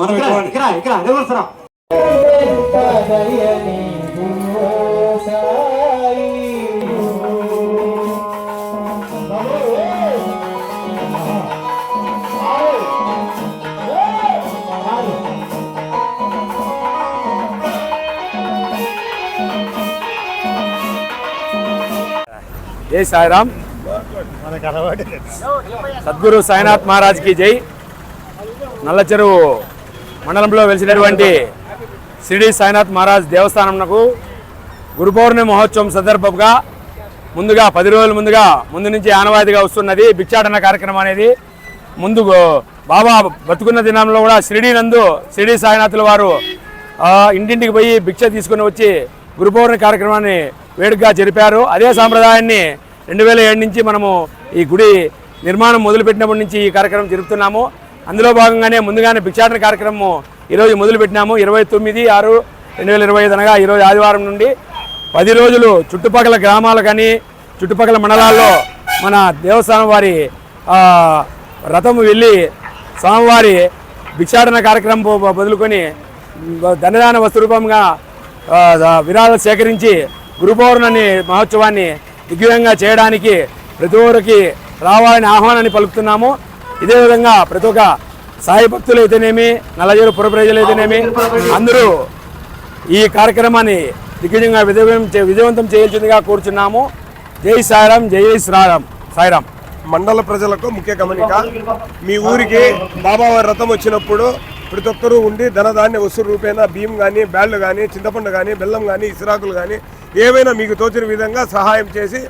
మనం ఇక్కడ ఇక్కడ ఇక్కడ రివర్స్ రా మనకు అలవాటు సద్గురు సాయినాథ్ మహారాజ్కి జై. నల్లచెరువు మండలంలో వెలిసినటువంటి షిరిడి సాయినాథ్ మహారాజ్ దేవస్థానంకు గురు పౌర్ణమి మహోత్సవం సందర్భంగా ముందుగా పది రోజుల ముందుగా ముందు నుంచి ఆనవాయితీగా వస్తున్నది భిక్షాటన కార్యక్రమం అనేది. ముందు బాబా బతుకున్న దినంలో కూడా షిరిడి నందు షిరిడి సాయినాథుల వారు ఇంటింటికి పోయి భిక్ష తీసుకుని వచ్చి గురు పౌర్ణమి కార్యక్రమాన్ని వేడుకగా జరిపారు. అదే సాంప్రదాయాన్ని రెండు వేల ఏడు నుంచి మనము ఈ గుడి నిర్మాణం మొదలుపెట్టినప్పటి నుంచి ఈ కార్యక్రమం జరుపుతున్నాము. అందులో భాగంగానే ముందుగానే భిక్షాటన కార్యక్రమం ఈరోజు మొదలుపెట్టినాము. ఇరవై తొమ్మిది ఆరు రెండు వేల ఇరవై ఐదు అనగా ఈరోజు ఆదివారం నుండి పది రోజులు చుట్టుపక్కల గ్రామాలు కానీ చుట్టుపక్కల మండలాల్లో మన దేవస్థానం వారి రథం వెళ్ళి స్వామివారి భిక్షాటన కార్యక్రమం వదులుకొని దండదాన వస్తు రూపంగా విరాళాలు సేకరించి గురుపౌర్ణమి మహోత్సవాన్ని దిగ్విజయంగా చేయడానికి ప్రతి ఒక్కరికి రావాలని ఆహ్వానాన్ని పలుకుతున్నాము. ఇదే విధంగా ప్రతి ఒక్క సాయి భక్తులు అయితేనేమి నల్లజేరు పుర ప్రజలు అయితేనేమి అందరూ ఈ కార్యక్రమాన్ని దిగ్విజయంగా విజయం చే- విజయవంతం చేయాల్సిందిగా కోరుచున్నాము. జై సాయిరాం జై శ్రీరామ్ సాయిరాం మండల ప్రజలకు ముఖ్య గమనిక మీ ఊరికి బాబావారి రథం వచ్చినప్పుడు ప్రతి ఒక్కరూ ఉండి ధనధాన్య వసూలు రూపేణ బియ్యం కానీ బ్యాళ్ళు కానీ చింతపండు కానీ బెల్లం కానీ ఇసిరాకులు కానీ ఏవైనా మీకు తోచిన విధంగా సహాయం చేసి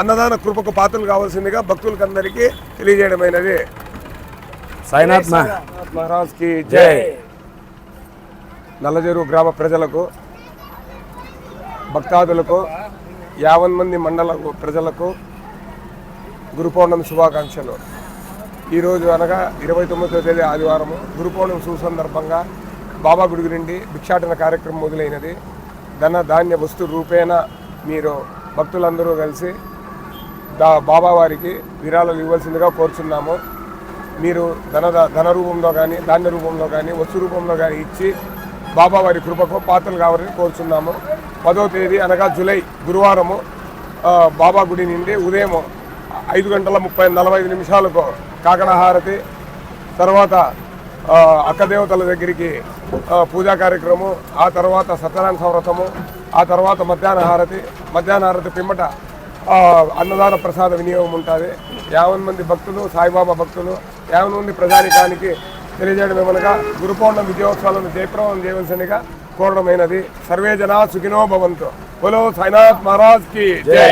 అన్నదాన కృపకు పాత్రలు కావాల్సిందిగా భక్తులకు అందరికీ తెలియజేయడమైనది. సాయినాథ్ మహారాజ్కి జై. నల్లజెరు గ్రామ ప్రజలకు భక్తాదులకు యావన్ మంది మండల ప్రజలకు గురు పౌర్ణమి శుభాకాంక్షలు. ఈరోజు అనగా ఇరవై తొమ్మిదో తేదీ ఆదివారము గురు పౌర్ణమి శుభ సందర్భంగా బాబా గుడి నుండి భిక్షాటన కార్యక్రమం మొదలైనది. ధన ధాన్య వస్తు రూపేణ మీరు భక్తులందరూ కలిసి దా బాబావారికి విరాళాలు ఇవ్వాల్సిందిగా కోరుచున్నాము. మీరు ధన ధన రూపంలో కానీ ధాన్య రూపంలో కానీ వస్తు రూపంలో కానీ ఇచ్చి బాబావారి కృపకు పాత్రలు కావాలని కోరుచున్నాము. పదో తేదీ అనగా జూలై గురువారము బాబా గుడి నుండి ఉదయం ఐదు గంటల ముప్పై నలభై ఐదు నిమిషాలకు కాకడ హారతి తర్వాత అక్కదేవతల దగ్గరికి పూజా కార్యక్రమం ఆ తర్వాత సత్యనారాయణ సంవ్రతము ఆ తర్వాత మధ్యాహ్న హారతి మధ్యాహ్న హారతి పిమ్మట అన్నదాన ప్రసాద వినియోగం ఉంటుంది. యావన్ మంది భక్తులు సాయిబాబా భక్తులు యావన్ మంది ప్రజానికానికి తెలియజేయడం ఏమనగా గురు పౌర్ణమి విజయోత్సవాలను జయప్రవం చేయవలసిందిగా కోరడమైనది. సర్వే జనా సుఖినో భవంతు. బలో సాయినాథ్ మహారాజ్కి జై.